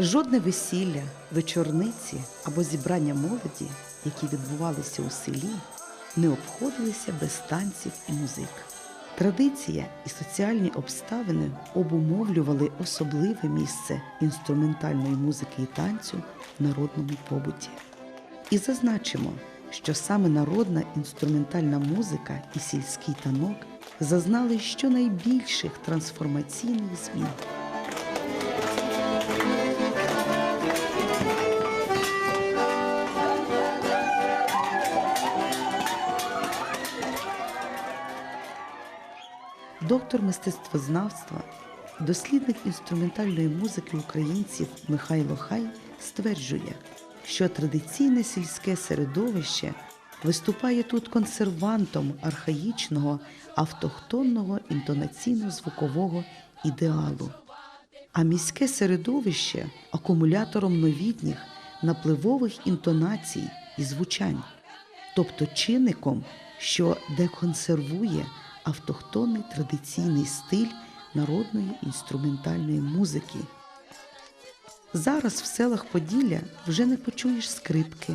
Жодне весілля, вечорниці або зібрання молоді, які відбувалися у селі, не обходилися без танців і музик. Традиція і соціальні обставини обумовлювали особливе місце інструментальної музики і танцю в народному побуті. І зазначимо, що саме народна інструментальна музика і сільський танок зазнали щонайбільших трансформаційних змін. Доктор мистецтвознавства, дослідник інструментальної музики українців Михайло Хай стверджує, що традиційне сільське середовище виступає тут консервантом архаїчного автохтонного інтонаційно-звукового ідеалу, а міське середовище акумулятором новітніх напливових інтонацій і звучань, тобто чинником, що деконсервує автохтонний традиційний стиль народної інструментальної музики. Зараз в селах Поділля вже не почуєш скрипки,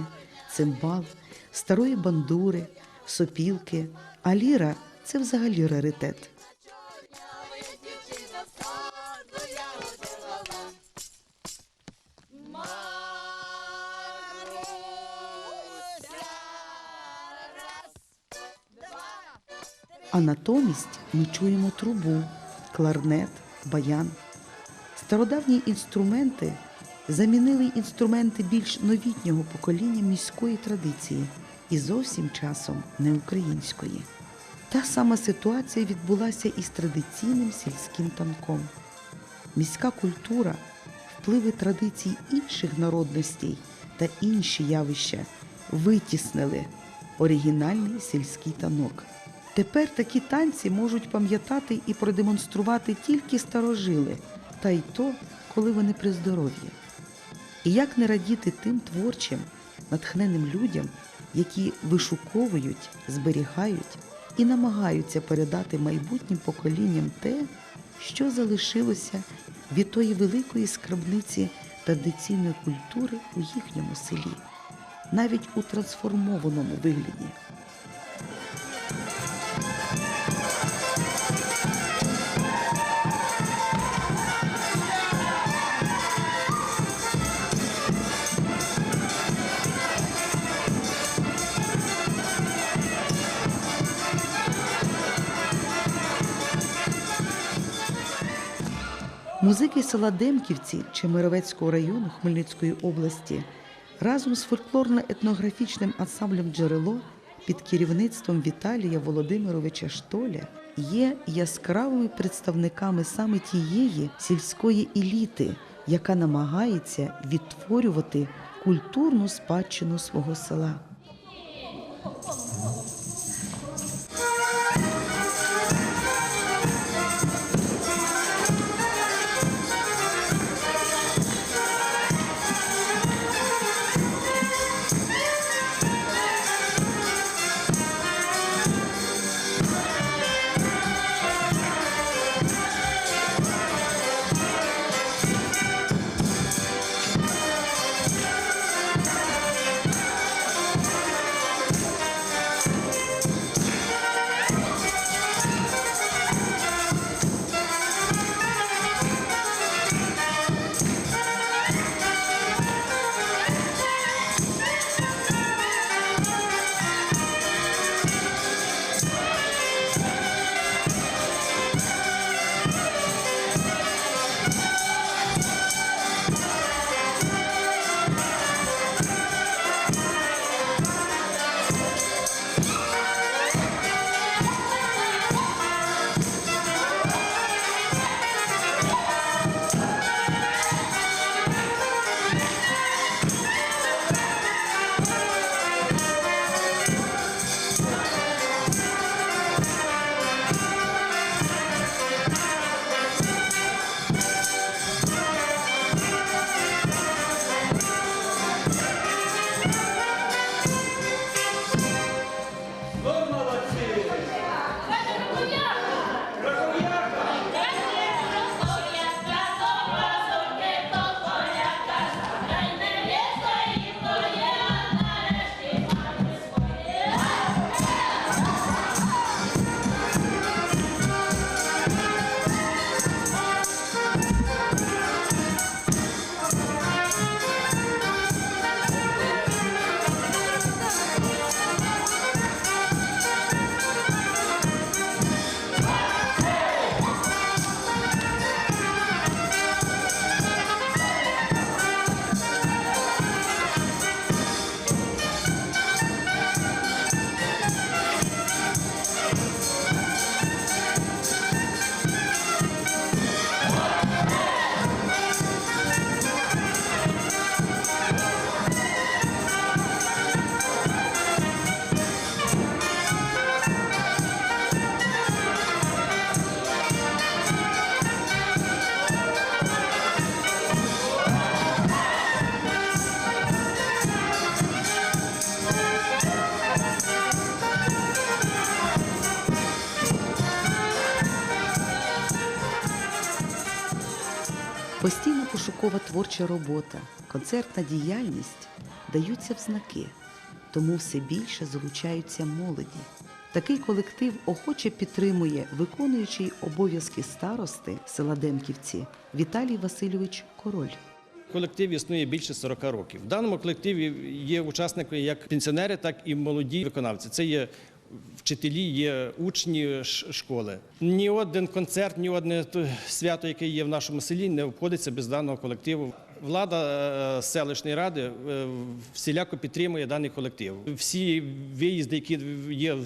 цимбал, старої бандури, сопілки, а ліра це взагалі раритет. А натомість ми чуємо трубу, кларнет, баян. Стародавні інструменти замінили інструменти більш новітнього покоління міської традиції і зовсім часом не української. Та сама ситуація відбулася і з традиційним сільським танком. Міська культура, впливи традицій інших народностей та інші явища витіснили оригінальний сільський танок. Тепер такі танці можуть пам'ятати і продемонструвати тільки старожили, та й то, коли вони при здоров'ї. І як не радіти тим творчим, натхненним людям, які вишуковують, зберігають і намагаються передати майбутнім поколінням те, що залишилося від тої великої скарбниці традиційної культури у їхньому селі, навіть у трансформованому вигляді. Музики села Демківці Чемеровецького району Хмельницької області разом з фольклорно-етнографічним ансамблем Джерело під керівництвом Віталія Володимировича Штоля є яскравими представниками саме тієї сільської еліти, яка намагається відтворювати культурну спадщину свого села. Постійна пошукова творча робота, концертна діяльність даються в знаки, тому все більше залучаються молоді. Такий колектив охоче підтримує виконуючий обов'язки старости села Демківці Віталій Васильович Король. Колектив існує більше 40 років. В даному колективі є учасники як пенсіонери, так і молоді виконавці. Це є вчителі, є учні школи. Ні один концерт, ні одне свято, яке є в нашому селі, не обходиться без даного колективу. Влада е, селищної ради е, всіляко підтримує даний колектив. Всі виїзди, які є в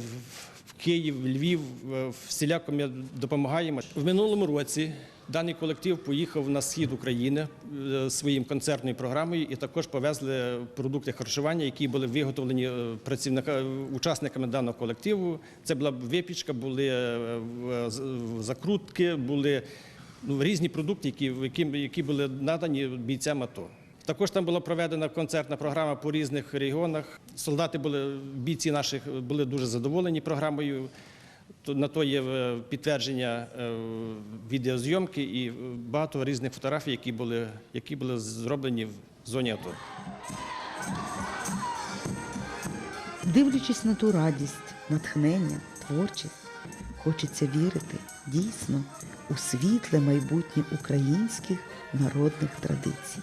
Київ, Львів, е, всіляко ми допомагаємо. В минулому році даний колектив поїхав на схід України е, своїм концертною програмою і також повезли продукти харчування, які були виготовлені е, учасниками даного колективу. Це була випічка, були е, закрутки, були ну, різні продукти, які, які були надані бійцям АТО. Також там була проведена концертна програма по різних регіонах. Солдати були, бійці наших були дуже задоволені програмою. На то є е, підтвердження е, відеозйомки і багато різних фотографій, які були, які були зроблені в зоні АТО. Дивлячись на ту радість, натхнення, творчість, хочеться вірити дійсно у світле майбутнє українських народних традицій.